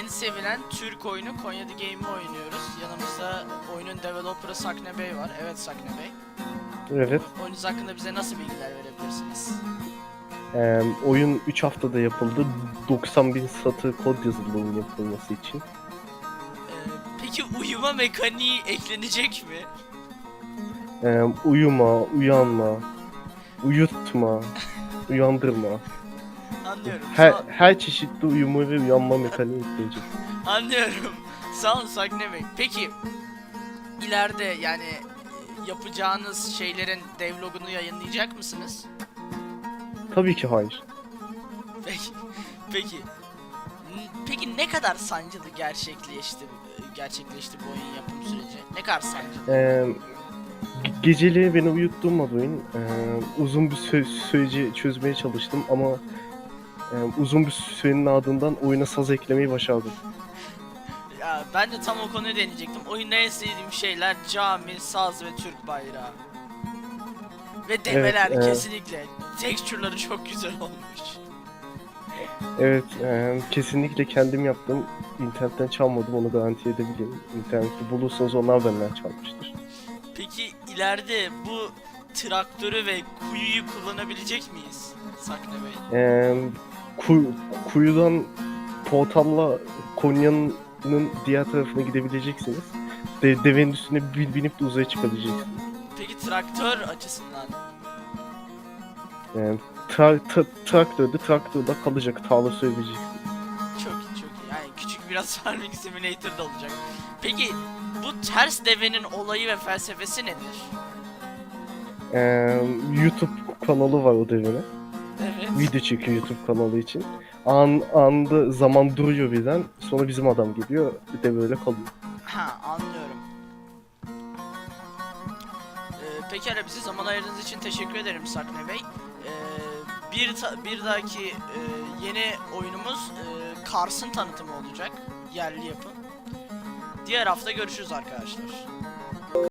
en sevilen Türk oyunu Konya The Game'i oynuyoruz. Yanımızda oyunun developer'ı Sakne Bey var. Evet Sakne Bey. Evet. Oyununuz hakkında bize nasıl bilgiler verebilirsiniz? Ee, oyun 3 haftada yapıldı. 90 bin satı kod yazıldı oyun yapılması için. Ee, peki uyuma mekaniği eklenecek mi? Ee, uyuma, uyanma, uyutma, uyandırma. Anlıyorum. Her, Sağ- her çeşitli uyuma ve uyanma mekaniği ekleyecek. Anlıyorum. Sağ olun Sakne Bey. Peki ileride yani e, yapacağınız şeylerin devlogunu yayınlayacak mısınız? Tabii ki hayır. Peki. Peki. Peki ne kadar sancılı gerçekleşti gerçekleşti bu oyun yapım süreci? Ne kadar sancılı? Ee, ge- geceliği beni uyutturmadı oyun. Ee, uzun bir sü- süreci çözmeye çalıştım ama e, uzun bir sürenin ardından oyuna saz eklemeyi başardım. Ya ben de tam o konuyu deneyecektim. Oyunda en sevdiğim şeyler cami, saz ve Türk bayrağı. Ve develer evet. kesinlikle. Texture'ları çok güzel olmuş. Evet, e, kesinlikle kendim yaptım. İnternetten çalmadım, onu garanti edebilirim. İnternette bulursanız onlar benden çalmıştır. Peki ileride bu traktörü ve kuyuyu kullanabilecek miyiz? Sakne Bey. E, kuy- kuyudan portalla Konya'nın diğer tarafına gidebileceksiniz. De- devenin üstüne bin- binip de uzaya çıkabileceksiniz. Peki traktör açısından E, tra- tra- traktörde traktörde kalacak, tarla söyleyeceksiniz. çok iyi çok iyi. Yani küçük biraz Farming Simulator da olacak. Peki bu ters devenin olayı ve felsefesi nedir? E, YouTube kanalı var o devine. Video çekiyor YouTube kanalı için. An, anda zaman duruyor birden. Sonra bizim adam geliyor. Bir de böyle kalıyor. Ha anlıyorum. Ee, pekala bize zaman ayırdığınız için teşekkür ederim Sakne Bey. Ee, bir bir dahaki e, yeni oyunumuz e, Kars'ın tanıtımı olacak. Yerli yapım. Diğer hafta görüşürüz arkadaşlar.